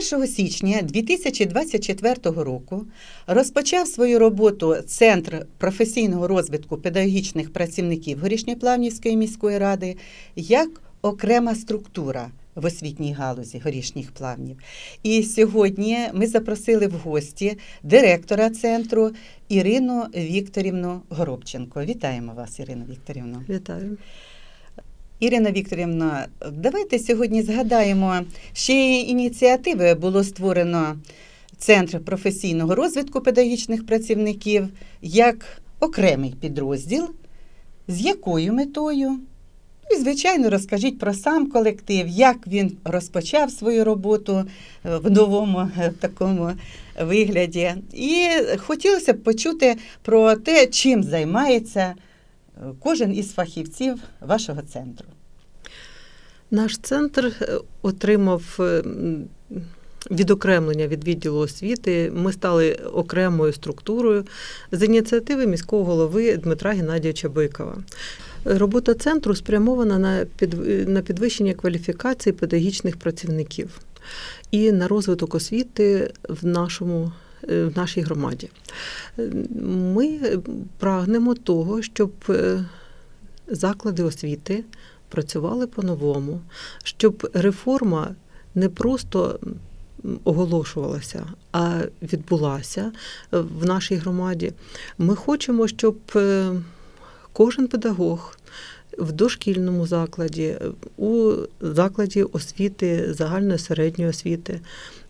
1 січня 2024 року розпочав свою роботу Центр професійного розвитку педагогічних працівників Горішньоплавнівської міської ради як окрема структура в освітній галузі горішніх плавнів. І сьогодні ми запросили в гості директора центру Ірину Вікторівну Горобченко. Вітаємо вас, Ірина Вікторівна. Вітаю. Ірина Вікторівна, давайте сьогодні згадаємо, ще ініціативи було створено Центр професійного розвитку педагогічних працівників як окремий підрозділ. З якою метою? Ну І, звичайно, розкажіть про сам колектив, як він розпочав свою роботу е, в новому е, такому вигляді. І хотілося б почути про те, чим займається кожен із фахівців вашого центру. Наш центр е, отримав е, відокремлення від відділу освіти. Ми стали окремою структурою з ініціативи міського голови Дмитра Геннадійовича Бикова. Робота центру спрямована на на підвищення кваліфікації педагогічних працівників і на розвиток освіти в нашому. Е, В нашій громаді ми прагнемо того, щоб е, заклади освіти працювали по-новому, щоб реформа не просто оголошувалася, а відбулася е, в нашій громаді. Ми хочемо, щоб кожен педагог в дошкільному закладі, у закладі освіти, загальної середньої освіти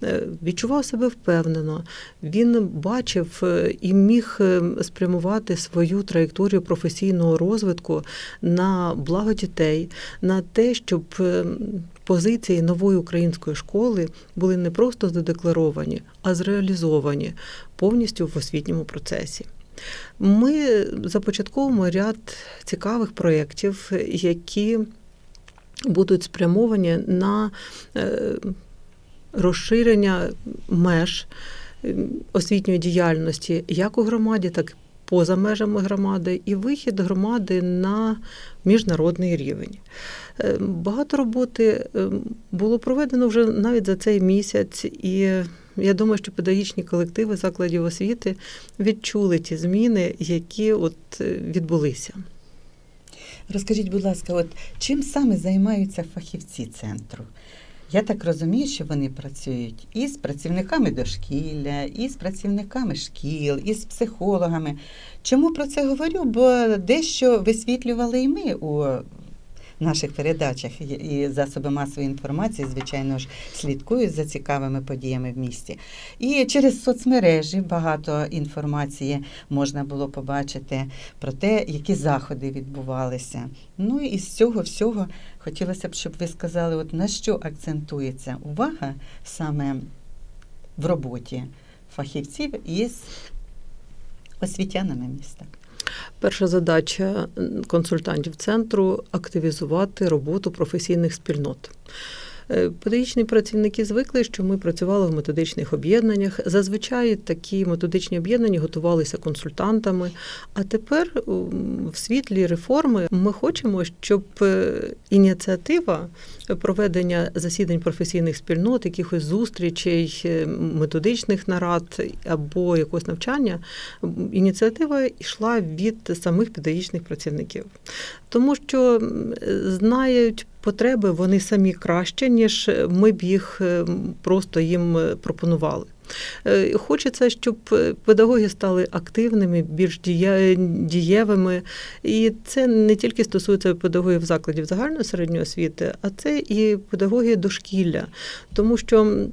е, відчував себе впевнено. Він бачив е, і міг е, спрямувати свою траєкторію професійного розвитку на благо дітей, на те, щоб позиції нової української школи були не просто задекларовані, а зреалізовані повністю в освітньому процесі. Ми започатковуємо ряд цікавих проєктів, які будуть спрямовані на е, розширення меж освітньої діяльності як у громаді, так і поза межами громади, і вихід громади на міжнародний рівень. Е, Багато роботи е, було проведено вже навіть за цей місяць, і я думаю, що педагогічні колективи закладів освіти відчули ті зміни, які от е, відбулися. Розкажіть, будь ласка, от чим саме займаються фахівці центру? Я так розумію, що вони працюють і з працівниками дошкілля, і з працівниками шкіл, і з психологами. Чому про це говорю? Бо дещо висвітлювали і ми у наших передачах, І- засоби масової інформації, звичайно ж, слідкують за цікавими подіями в місті. І через соцмережі багато інформації можна було побачити про те, які заходи відбувалися. Ну і з цього всього хотілося б, щоб ви сказали, от на що акцентується увага саме в роботі фахівців із освітянами міста. Перша задача консультантів центру активізувати роботу професійних спільнот. Е, Педагогічні працівники звикли, що ми працювали в методичних об'єднаннях. Зазвичай такі методичні об'єднання готувалися консультантами. А тепер в світлі реформи ми хочемо, щоб е, ініціатива проведення засідань професійних спільнот, якихось зустрічей, е, методичних нарад або якогось навчання, ініціатива йшла від самих педагогічних працівників, тому що знають потреби вони самі краще, ніж ми б їх е, просто їм е, пропонували. Е, Хочеться, щоб педагоги стали активними, більш дієвими. І це не тільки стосується педагогів закладів загальної середньої освіти, а це і педагоги дошкілля, тому що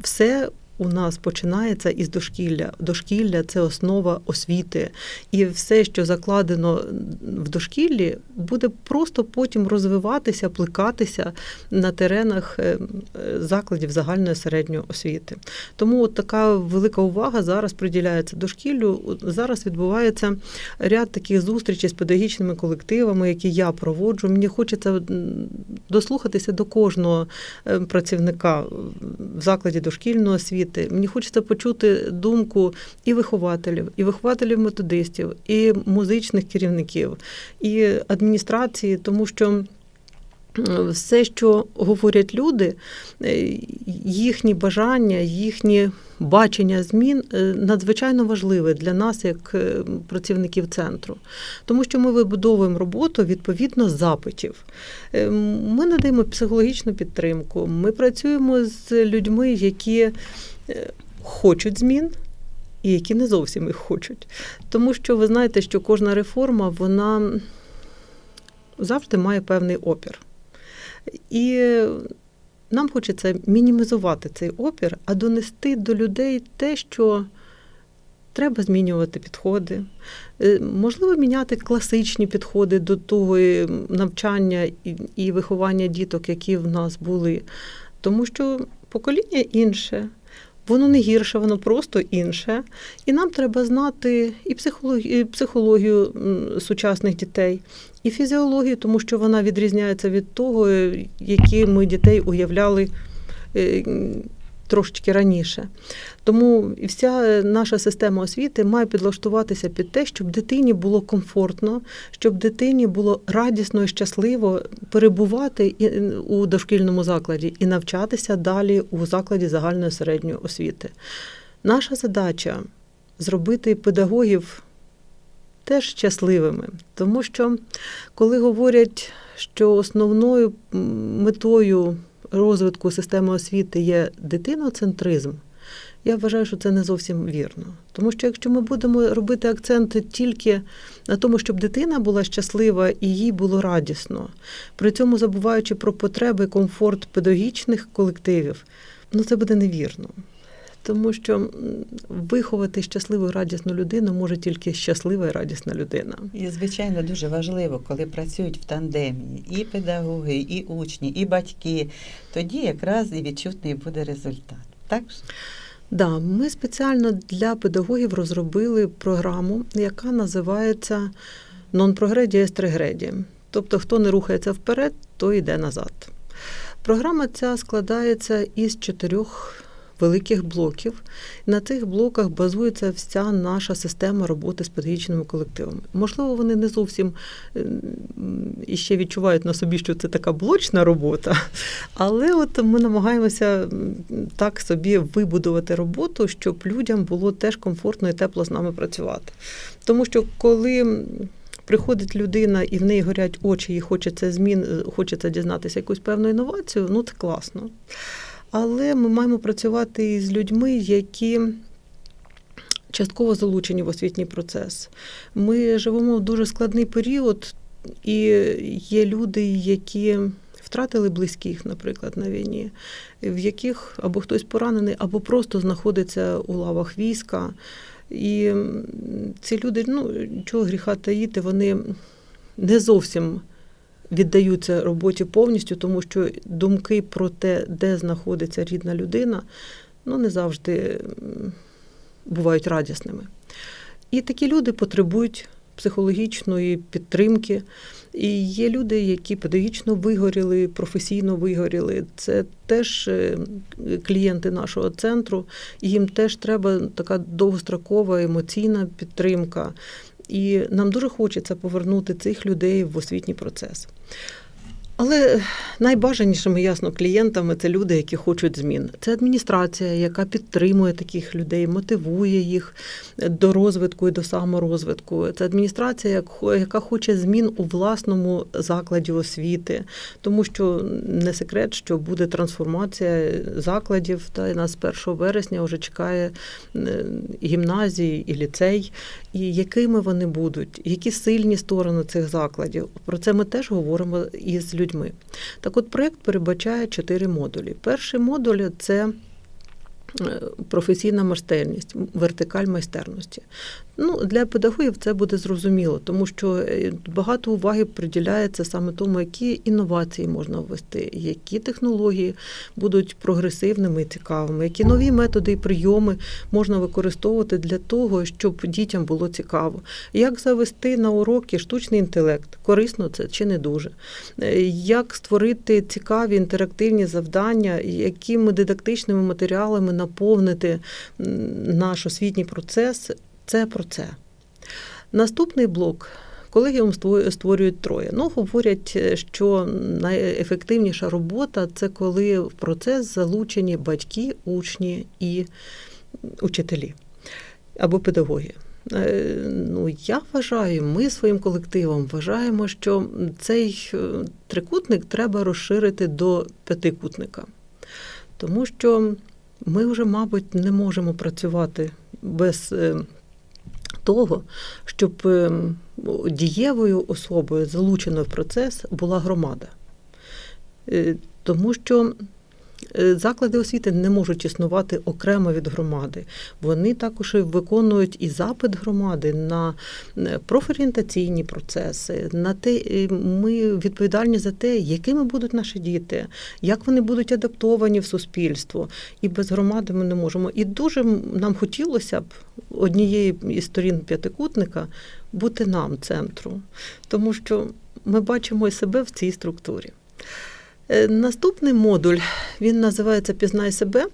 все. У нас починається із дошкілля. Дошкілля це основа освіти, і все, що закладено в дошкіллі, буде просто потім розвиватися, плекатися на теренах е, закладів загальної середньої освіти. Тому от така велика увага зараз приділяється дошкіллю. Зараз відбувається ряд таких зустрічей з педагогічними колективами, які я проводжу. Мені хочеться дослухатися до кожного е, працівника в закладі дошкільної освіти. Мені хочеться почути думку і вихователів, і вихователів методистів, і музичних керівників, і адміністрації, тому що все, що говорять люди, е, їхні бажання, їхні бачення змін е, надзвичайно важливе для нас, як е, працівників центру, тому що ми вибудовуємо роботу відповідно запитів. Ми надаємо психологічну підтримку. Ми працюємо з людьми, які хочуть змін. І які не зовсім їх хочуть. Тому що ви знаєте, що кожна реформа вона завжди має певний опір. І нам хочеться мінімізувати цей опір, а донести до людей те, що треба змінювати підходи. Е, Можливо, міняти класичні підходи до того е, навчання і виховання діток, які в нас були. Тому що покоління інше. Воно не гірше, воно просто інше. І нам треба знати і психологію, і психологію сучасних дітей, і фізіологію, тому що вона відрізняється від того, е, які ми дітей уявляли е, трошечки раніше. Тому і вся наша система освіти має підлаштуватися під те, щоб дитині було комфортно, щоб дитині було радісно і щасливо перебувати у дошкільному закладі і навчатися далі у закладі загальної середньої освіти. Наша задача зробити педагогів теж щасливими, тому що коли говорять, що основною метою розвитку системи освіти є дитиноцентризм, я вважаю, що це не зовсім вірно. Тому що якщо ми будемо робити акцент тільки на тому, щоб дитина була щаслива і їй було радісно, при цьому забуваючи про потреби, комфорт педагогічних колективів, ну це буде невірно. Тому що виховати щасливу радісну людину може тільки щаслива і радісна людина. І, звичайно, дуже важливо, коли працюють в тандемі і педагоги, і учні, і батьки, тоді якраз і відчутний буде результат. Так ж? Да, ми спеціально для педагогів розробили програму, яка називається «Non-progredi est regredi». Тобто, хто не рухається вперед, то йде назад. Програма ця складається із чотирьох великих блоків. На цих блоках базується вся наша система роботи з педагогічними колективами. Можливо, вони не зовсім ем, іще відчувають на собі, що це така блочна робота, але от ми намагаємося так собі вибудувати роботу, щоб людям було теж комфортно і тепло з нами працювати. Тому що коли приходить людина і в неї горять очі, і хочеться змін, е, хочеться дізнатися якусь певну інновацію, ну це класно. Але ми маємо працювати із людьми, які частково залучені в освітній процес. Ми живемо в дуже складний період, і є люди, які втратили близьких, наприклад, на війні, в яких або хтось поранений, або просто знаходиться у лавах війська. І ці люди, ну чого гріха таїти, вони не зовсім віддаються роботі повністю, тому що думки про те, де знаходиться рідна людина, ну не завжди бувають радісними. І такі люди потребують психологічної підтримки. І є люди, які педагогічно вигоріли, професійно вигоріли. Це теж е, клієнти нашого центру, і їм теж треба така довгострокова емоційна підтримка. І нам дуже хочеться повернути цих людей в освітній процес. Але найбажанішими, ясно, клієнтами це люди, які хочуть змін. Це адміністрація, яка підтримує таких людей, мотивує їх до розвитку і до саморозвитку. Це адміністрація, як- яка хоче змін у власному закладі освіти, тому що не секрет, що буде трансформація закладів. Та і нас з 1 вересня вже чекає е, гімназії і ліцей, і якими вони будуть, які сильні сторони цих закладів. Про це ми теж говоримо із людьми. Так от проєкт передбачає чотири модулі. Перший модуль це е, професійна майстерність, вертикаль майстерності. Ну, для педагогів це буде зрозуміло, тому що е, багато уваги приділяється саме тому, які інновації можна ввести, які технології будуть прогресивними і цікавими, які нові методи і прийоми можна використовувати для того, щоб дітям було цікаво. Як завести на уроки штучний інтелект, корисно це чи не дуже. Е, Як створити цікаві інтерактивні завдання, якими дидактичними матеріалами наповнити наш освітній процес. Це про це. Наступний блок колегіум ство- створюють троє. Ну, говорять, е, що найефективніша робота це коли в процес залучені батьки, учні і учителі або педагоги. Е, Ну, я вважаю, ми своїм колективом вважаємо, що цей е, трикутник треба розширити до п'ятикутника. Тому що ми вже, мабуть, не можемо працювати без того, щоб е, дієвою особою, залученою в процес, була громада. Е, Тому що заклади освіти не можуть існувати окремо від громади. Вони також виконують і запит громади на е, профорієнтаційні процеси, на те, е, ми відповідальні за те, якими будуть наші діти, як вони будуть адаптовані в суспільство. І без громади ми не можемо. І дуже нам хотілося б однієї із сторін п'ятикутника бути нам центру, тому що ми бачимо і себе в цій структурі. Е, Наступний модуль він називається Пізнай себе.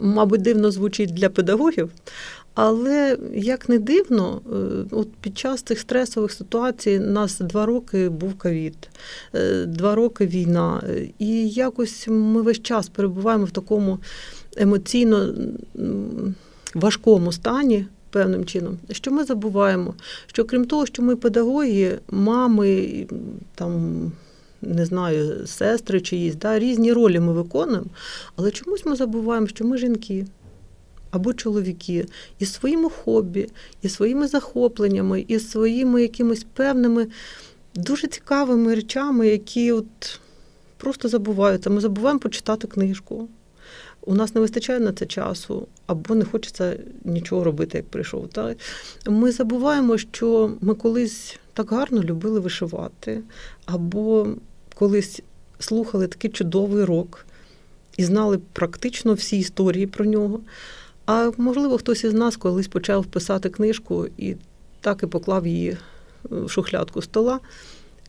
Мабуть, дивно звучить для педагогів, але як не дивно, е, от під час цих стресових ситуацій у нас два роки був ковід, е, два роки війна, і якось ми весь час перебуваємо в такому емоційно важкому стані. Певним чином, що ми забуваємо, що крім того, що ми педагоги, мами, там не знаю, сестри чиїсь, да, різні ролі ми виконуємо, але чомусь ми забуваємо, що ми жінки або чоловіки із своїми хобі, і своїми захопленнями, і своїми якимись певними дуже цікавими речами, які от просто забуваються. Ми забуваємо почитати книжку. У нас не вистачає на це часу, або не хочеться нічого робити, як прийшов. Та? Ми забуваємо, що ми колись так гарно любили вишивати, або колись слухали такий чудовий рок і знали практично всі історії про нього. А можливо, хтось із нас колись почав писати книжку і так і поклав її в шухлядку стола,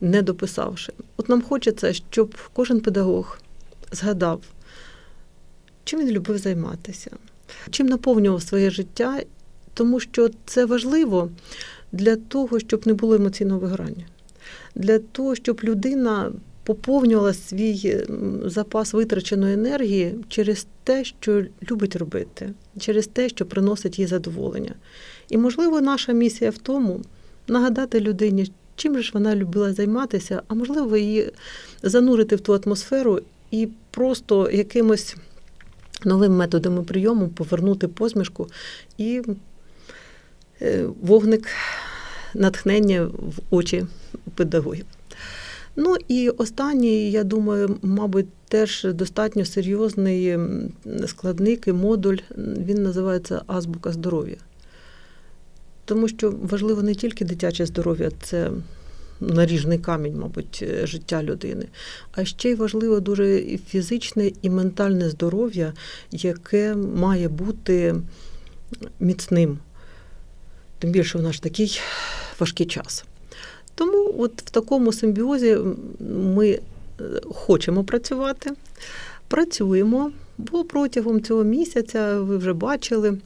не дописавши. От нам хочеться, щоб кожен педагог згадав, чим він любив займатися, чим наповнював своє життя, тому що це важливо для того, щоб не було емоційного вигорання, для того, щоб людина поповнювала свій запас витраченої енергії через те, що любить робити, через те, що приносить їй задоволення. І, можливо, наша місія в тому нагадати людині, чим же ж вона любила займатися, а можливо, її занурити в ту атмосферу і просто якимось новим методами прийому повернути посмішку і е, вогник натхнення в очі педагогів. Ну і останній, я думаю, мабуть, теж достатньо серйозний складник і модуль. Він називається Азбука здоров'я. Тому що важливо не тільки дитяче здоров'я, це наріжний камінь, мабуть, е, життя людини, а ще й важливо дуже і фізичне і ментальне здоров'я, яке має бути міцним. Тим більше в наш такий важкий час. Тому от в такому симбіозі ми е, хочемо працювати, працюємо, бо протягом цього місяця ви вже бачили.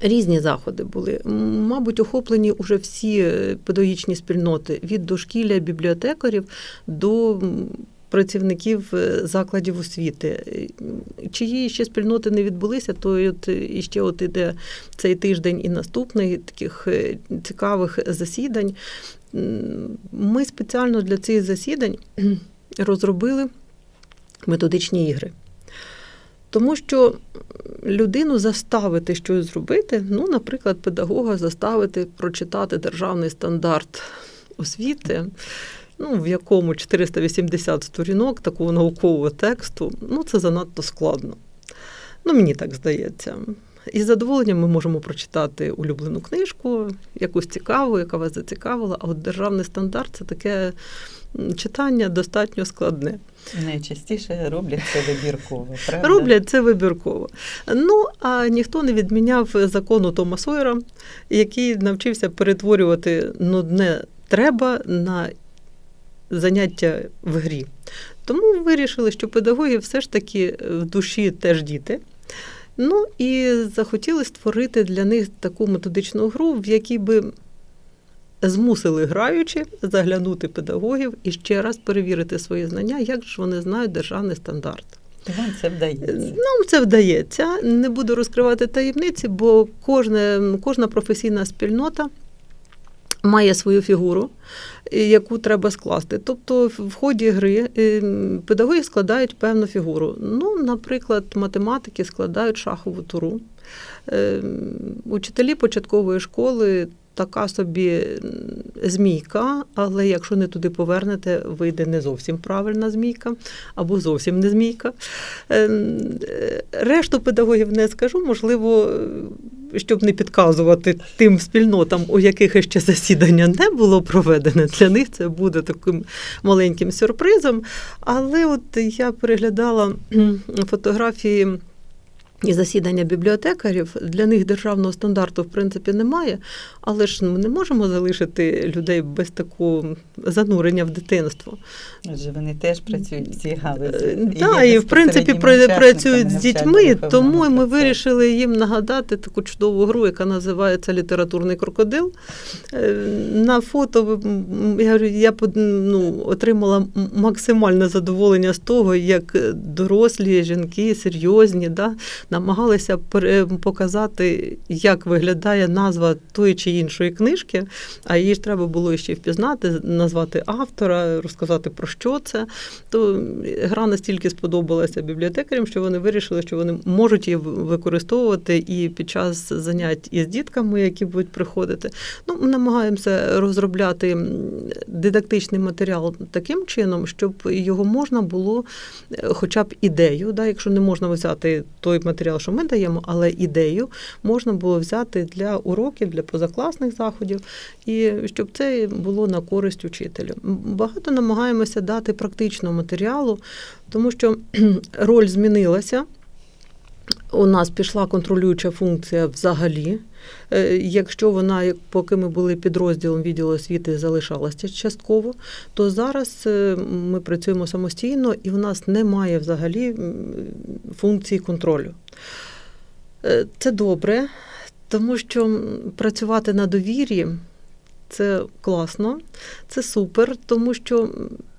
Різні заходи були. Мабуть, охоплені вже всі е, педагогічні спільноти від дошкілля бібліотекарів до працівників е, закладів освіти. Чиї ще спільноти не відбулися, то от і ще от іде цей тиждень і наступний таких цікавих засідань. Ми спеціально для цих засідань розробили методичні ігри. Тому що людину заставити щось зробити, ну, наприклад, педагога заставити прочитати державний стандарт освіти, ну, в якому 480 сторінок такого наукового тексту, ну, це занадто складно. Ну, мені так здається. І з задоволенням ми можемо прочитати улюблену книжку, якусь цікаву, яка вас зацікавила. А от державний стандарт це таке читання достатньо складне. Найчастіше роблять це вибірково, правда? Роблять це вибірково. Ну а ніхто не відміняв закону Тома Сойера, який навчився перетворювати нудне треба на заняття в грі. Тому вирішили, що педагоги все ж таки в душі теж діти. Ну і захотіли створити для них таку методичну гру, в якій би змусили граючи заглянути педагогів і ще раз перевірити свої знання, як ж вони знають державний стандарт. Вам це вдається. Нам це вдається. Не буду розкривати таємниці, бо кожне, кожна професійна спільнота має свою фігуру, яку треба скласти. Тобто, в ході гри е, педагоги складають певну фігуру. Ну, наприклад, математики складають шахову туру. Е, Учителі початкової школи. Така собі змійка, але якщо не туди повернете, вийде не зовсім правильна змійка або зовсім не змійка. Ем, е, Решту педагогів не скажу, можливо, щоб не підказувати тим спільнотам, у яких ще засідання не було проведене. Для них це буде таким маленьким сюрпризом. Але от я переглядала фотографії. І засідання бібліотекарів для них державного стандарту в принципі немає, але ж ми не можемо залишити людей без такого занурення в дитинство. Адже вони теж працюють в цій галузі. Е, Так, і в принципі працюють з дітьми, тому ми процесу. вирішили їм нагадати таку чудову гру, яка називається Літературний крокодил. Е, На фото я, говорю, я ну, отримала максимальне задоволення з того, як дорослі жінки, серйозні, да, намагалися показати, як виглядає назва тої чи іншої книжки, а її ж треба було ще впізнати, назвати автора, розказати про що це. То гра настільки сподобалася бібліотекарям, що вони вирішили, що вони можуть її використовувати і під час занять із дітками, які будуть приходити. Ну, ми намагаємося розробляти дидактичний матеріал таким чином, щоб його можна було, е, хоча б ідею, да, якщо не можна взяти той матеріал, що ми даємо, але ідею можна було взяти для уроків, для позакласних заходів, і щоб це було на користь учителю. Багато намагаємося дати практичного матеріалу, тому що роль змінилася. У нас пішла контролююча функція взагалі. Е, Якщо вона, поки ми були підрозділом відділу освіти, залишалася частково, то зараз е, ми працюємо самостійно і в нас немає взагалі функції контролю. Е, Це добре, тому що працювати на довір'ї це класно, це супер, тому що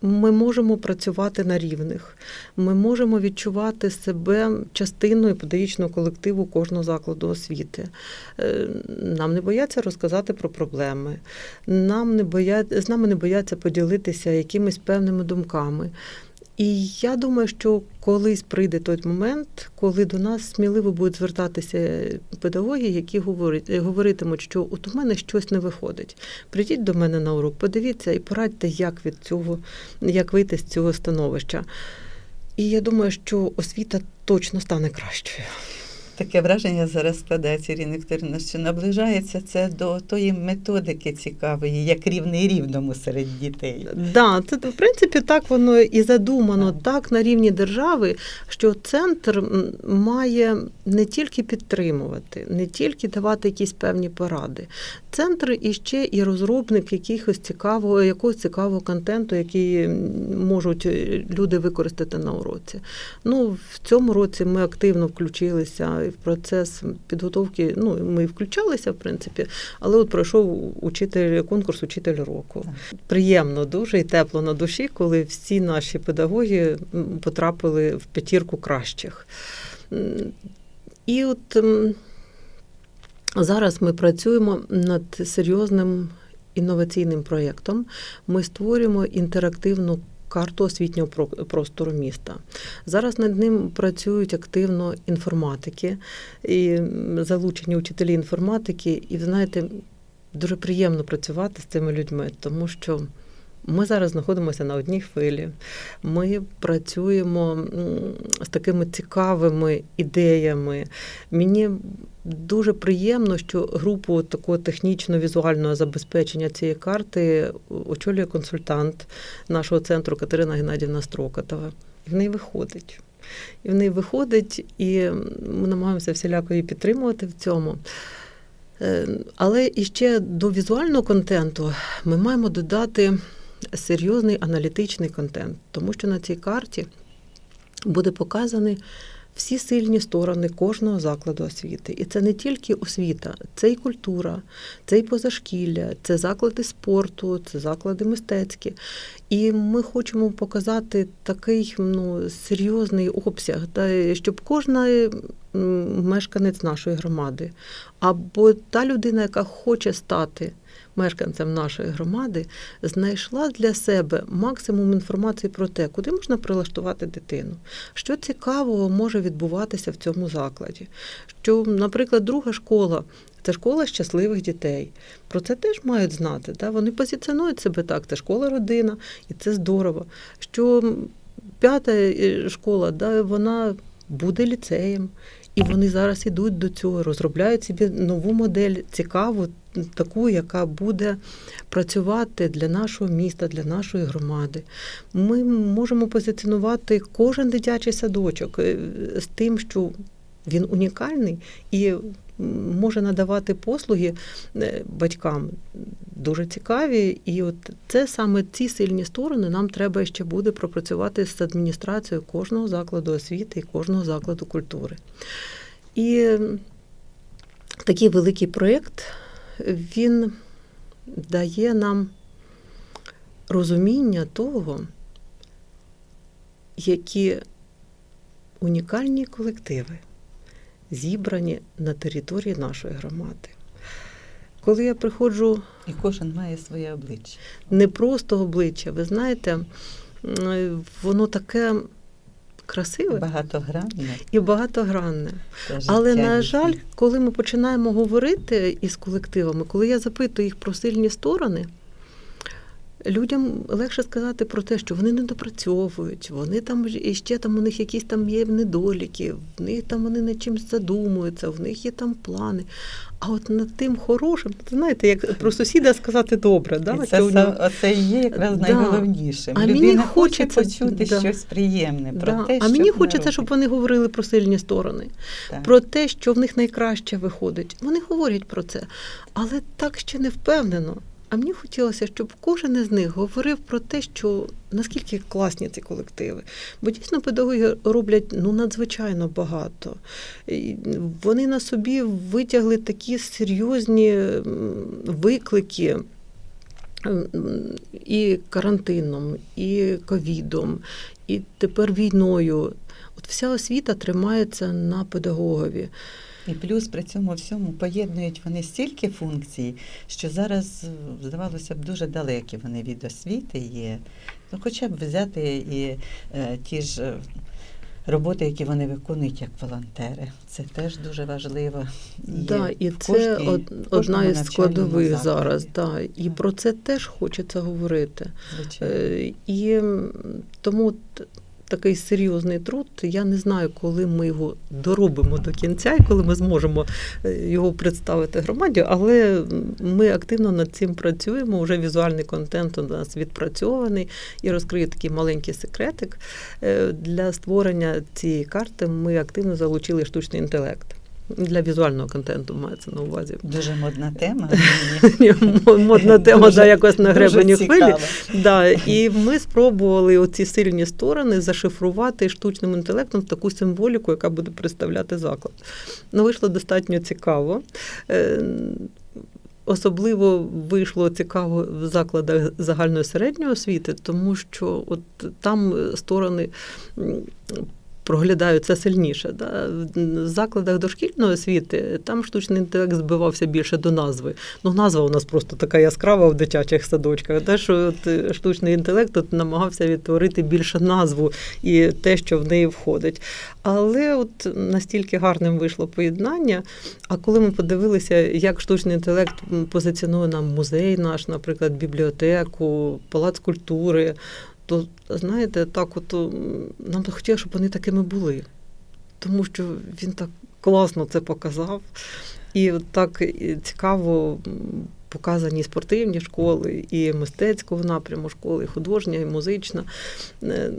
ми можемо працювати на рівних. Ми можемо відчувати себе частиною педагогічного колективу кожного закладу освіти. Е, Нам не бояться розказати про проблеми, нам не бояться, з нами не бояться поділитися якимись певними думками. І я думаю, що колись прийде той момент, коли до нас сміливо будуть звертатися педагоги, які говорять, говоритимуть, що от у мене щось не виходить. Прийдіть до мене на урок, подивіться і порадьте, як від цього, як вийти з цього становища. І я думаю, що освіта точно стане кращою. Таке враження зараз складається, Ірина Вікторівна, що наближається це до тої методики цікавої, як рівний рівному серед дітей. Да, це в принципі так воно і задумано, так на рівні держави, що центр має не тільки підтримувати, не тільки давати якісь певні поради. Центр іще і розробник якихось цікавого, якогось цікавого контенту, який можуть е, люди використати на уроці. Ну, в цьому році ми активно включилися в процес підготовки. Ну, ми включалися, в принципі, але от пройшов учитель конкурс Учитель року. Приємно дуже і тепло на душі, коли всі наші педагоги потрапили в п'ятірку кращих. І от зараз ми працюємо над серйозним інноваційним проєктом. Ми створюємо інтерактивну карту освітнього про- простору міста. Зараз над ним працюють активно інформатики і залучені учителі інформатики. І ви знаєте, дуже приємно працювати з цими людьми, тому що. Ми зараз знаходимося на одній хвилі. Ми працюємо з такими цікавими ідеями. Мені дуже приємно, що групу такого технічно-візуального забезпечення цієї карти очолює консультант нашого центру Катерина Геннадівна Строкатова. В неї виходить. І в неї виходить, і ми намагаємося всіляко її підтримувати в цьому. Е, Але іще до візуального контенту ми маємо додати серйозний аналітичний контент, тому що на цій карті буде показаний всі сильні сторони кожного закладу освіти. І це не тільки освіта, це і культура, це і позашкілля, це заклади спорту, це заклади мистецькі. І ми хочемо показати такий ну, серйозний обсяг, та, щоб кожна мешканець нашої громади або та людина, яка хоче стати мешканцем нашої громади, знайшла для себе максимум інформації про те, куди можна прилаштувати дитину, що цікавого може відбуватися в цьому закладі. Що, наприклад, друга школа. Це школа щасливих дітей. Про це теж мають знати. Да? Вони позиціонують себе так. Це школа родина, і це здорово. Що п'ята е, школа, да, вона буде ліцеєм. І вони зараз ідуть до цього, розробляють собі нову модель, цікаву, таку, яка буде працювати для нашого міста, для нашої громади. Ми можемо позиціонувати кожен дитячий садочок е, з тим, що він унікальний і може надавати послуги е, батькам дуже цікаві. І от це саме ці сильні сторони нам треба ще буде пропрацювати з адміністрацією кожного закладу освіти і кожного закладу культури. І такий великий проєкт він дає нам розуміння того, які унікальні колективи зібрані на території нашої громади. Коли я приходжу І кожен має своє обличчя. не просто обличчя, ви знаєте, воно таке красиве Багатогранне. і багатогранне. Але, на жаль, коли ми починаємо говорити із колективами, коли я запитую їх про сильні сторони, людям легше сказати про те, що вони не допрацьовують, вони там і ще там у них якісь там є недоліки, в них там вони над чимось задумуються, в них є там плани. А от над тим хорошим, знаєте, як про сусіда сказати добре, да? І це, нього- са- є якраз Да. найголовніше. А мені хоче почути да. щось приємне про Да. те, а мені хочеться, щоб вони говорили про сильні сторони. Так. про те, що в них найкраще виходить. Вони говорять про це, але так ще не впевнено. А мені хотілося, щоб кожен із них говорив про те, що наскільки класні ці колективи. Бо дійсно педагоги роблять ну надзвичайно багато. І Вони на собі витягли такі серйозні виклики. І карантином, і ковідом, і тепер війною. От вся освіта тримається на педагогові. І плюс при цьому всьому поєднують вони стільки функцій, що зараз, е, здавалося б, дуже далекі вони від освіти є. Ну, хоча б взяти і е, ті ж е, роботи, які вони виконують як волонтери. Це теж дуже важливо. Да, і це кожній- одна із складових зараз. Да. І Так. про це теж хочеться говорити. Звичайно. Е, І тому такий серйозний труд. Я не знаю, коли ми його доробимо до кінця і коли ми зможемо е, його представити громаді, але ми активно над цим працюємо. Уже візуальний контент у нас відпрацьований і розкриє такий маленький секретик. Е, Для створення цієї карти ми активно залучили штучний інтелект. Для візуального контенту мається на увазі. Дуже модна тема. Модна тема да, якось на гребені хвилі. Да, і ми спробували оці сильні сторони зашифрувати штучним інтелектом в таку символіку, яка буде представляти заклад. Ну, вийшло достатньо цікаво. Е, Особливо вийшло цікаво в закладах загальної середньої освіти, тому що от там сторони м, проглядаються сильніше. Да? В закладах дошкільної освіти там штучний інтелект збивався більше до назви. Ну, назва у нас просто така яскрава в дитячих садочках. Те, що от е, штучний інтелект тут намагався відтворити більше назву і те, що в неї входить. Але от настільки гарним вийшло поєднання. А коли ми подивилися, як штучний інтелект позиціонує нам музей наш, наприклад, бібліотеку, палац культури, то знаєте, так от нам хотілося, щоб вони такими були. Тому що він так класно це показав. І так цікаво показані спортивні школи, і мистецького напряму школи, і художня, і музична. Е,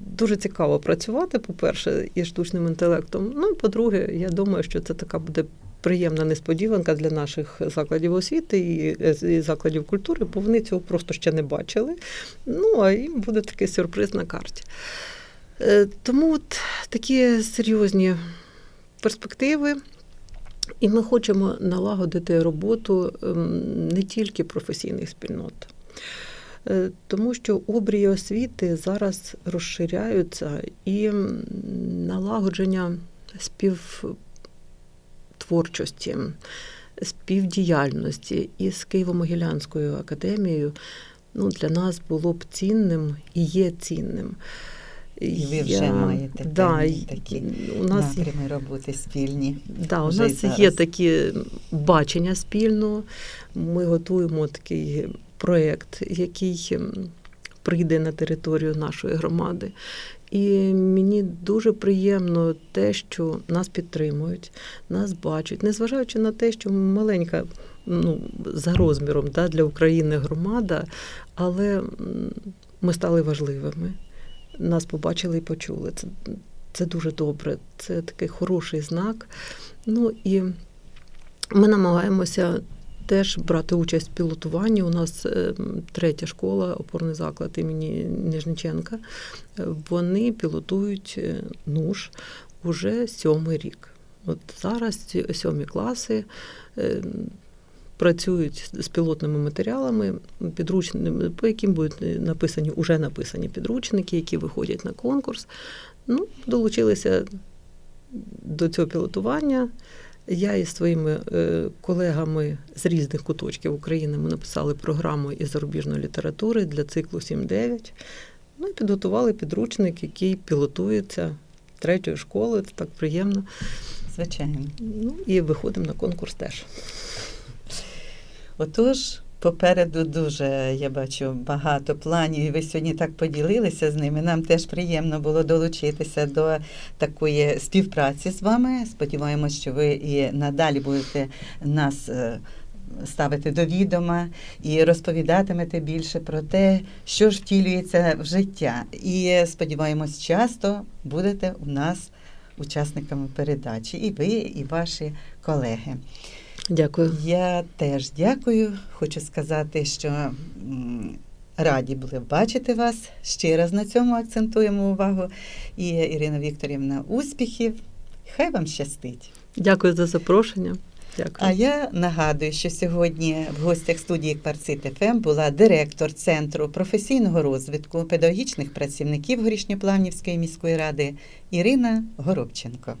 Дуже цікаво працювати, по-перше, із штучним інтелектом. Ну, і по-друге, я думаю, що це така буде приємна несподіванка для наших закладів освіти і, закладів культури, бо вони цього просто ще не бачили. Ну, а їм буде такий сюрприз на карті. Е, Тому от такі серйозні перспективи. І ми хочемо налагодити роботу ем, не тільки професійних спільнот, Е, тому що обрії освіти зараз розширяються і налагодження співтворчості, співдіяльності із Києво-Могилянською академією ну, для нас було б цінним і є цінним. І ви вже Я- маєте да, певні такі у нас напрями роботи спільні. Да, у нас є такі бачення спільно. Ми готуємо такий проєкт, який прийде на територію нашої громади. І мені дуже приємно те, що нас підтримують, нас бачать, незважаючи на те, що маленька ну, за розміром да, для України громада, але ми стали важливими. Нас побачили і почули. Це, це дуже добре, це такий хороший знак. Ну і ми намагаємося теж брати участь в пілотуванні. У нас е, третя школа, опорний заклад імені Нижниченка. Е, Вони пілотують е, НУШ уже сьомий рік. От зараз сьомі класи. е, Працюють з пілотними матеріалами, підручними, по яким будуть написані, уже написані підручники, які виходять на конкурс. Ну, долучилися до цього пілотування. Я із своїми е, колегами з різних куточків України ми написали програму із зарубіжної літератури для циклу 7-9. Ну і підготували підручник, який пілотується третьою школою. Це так приємно. Звичайно. Ну і виходимо на конкурс теж. Отож, попереду дуже я бачу багато планів, і ви сьогодні так поділилися з ними. Нам теж приємно було долучитися до такої співпраці з вами. Сподіваємось, що ви і надалі будете нас. е, Ставити до відома і розповідатимете більше про те, що ж втілюється в життя. І сподіваємось, часто будете у нас учасниками передачі, і ви, і ваші колеги. Дякую. Я теж дякую. Хочу сказати, що раді були бачити вас. Ще раз на цьому акцентуємо увагу. І Ірина Вікторівна, успіхів. Хай вам щастить. Дякую за запрошення. Дякую. А я нагадую, що сьогодні в гостях студії Кварцит ФМ була директор Центру професійного розвитку педагогічних працівників Горішньоплавнівської міської ради Ірина Горобченко.